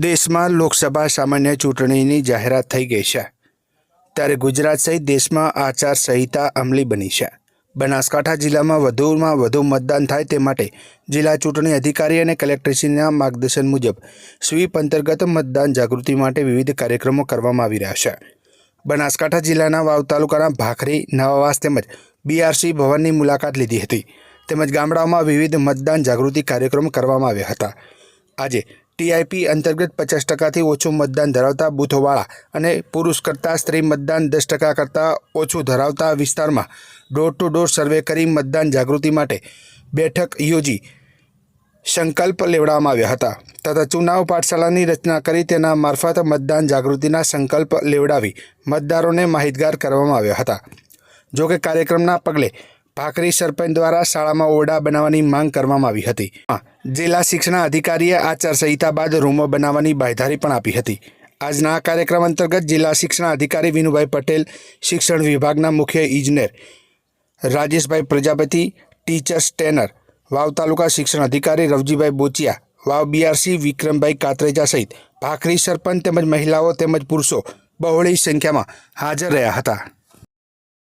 દેશમાં લોકસભા સામાન્ય ચૂંટણીની જાહેરાત થઈ ગઈ છે. ત્યારે ગુજરાત સહિત દેશમાં આચારસંહિતા અમલી બની છે. બનાસકાંઠા જિલ્લામાં વધુમાં વધુ મતદાન થાય તે માટે જિલ્લા ચૂંટણી અધિકારી અને કલેક્ટરશ્રીના માર્ગદર્શન મુજબ સ્વીપ અંતર્ગત મતદાન જાગૃતિ માટે વિવિધ કાર્યક્રમો કરવામાં આવી રહ્યા છે. બનાસકાંઠા જિલ્લાના વાવ તાલુકાના ભાખરી, નવાવાસ તેમજ બીઆરસી ભવનની મુલાકાત લીધી હતી. તેમજ ગામડાઓમાં વિવિધ મતદાન જાગૃતિ કાર્યક્રમ કરવામાં આવ્યા હતા. આજે ટીઆઈપી અંતર્ગત પચાસ ટકાથી ઓછું મતદાન ધરાવતા બૂથોવાળા અને પુરુષ કરતાં સ્ત્રી મતદાન દસ ટકા કરતાં ઓછું ધરાવતા વિસ્તારમાં ડોર ટુ ડોર સર્વે કરી મતદાન જાગૃતિ માટે બેઠક યોજી સંકલ્પ લેવડાવવામાં આવ્યા હતા તથા ચુનાવ પાઠશાળાની રચના કરી તેના મારફત મતદાન જાગૃતિના સંકલ્પ લેવડાવી મતદારોને માહિતગાર કરવામાં આવ્યા હતા. જોકે કાર્યક્રમના પગલે ભાખરી સરપંચ દ્વારા શાળામાં ઓરડા બનાવવાની માંગ કરવામાં આવી હતી. જિલ્લા શિક્ષણ અધિકારીએ આચારસંહિતા બાદ રૂમો બનાવવાની બાંયધારી પણ આપી હતી. આજના આ કાર્યક્રમ અંતર્ગત જિલ્લા શિક્ષણ અધિકારી વિનુભાઈ પટેલ, શિક્ષણ વિભાગના મુખ્ય ઇજનેર રાજેશભાઈ પ્રજાપતિ, ટીચર્સ ટ્રેનર, વાવ તાલુકા શિક્ષણ અધિકારી રવજીભાઈ બોચિયા, વાવ બીઆરસી વિક્રમભાઈ કાતરેજા સહિત ભાખરી સરપંચ તેમજ મહિલાઓ તેમજ પુરુષો બહોળી સંખ્યામાં હાજર રહ્યા હતા.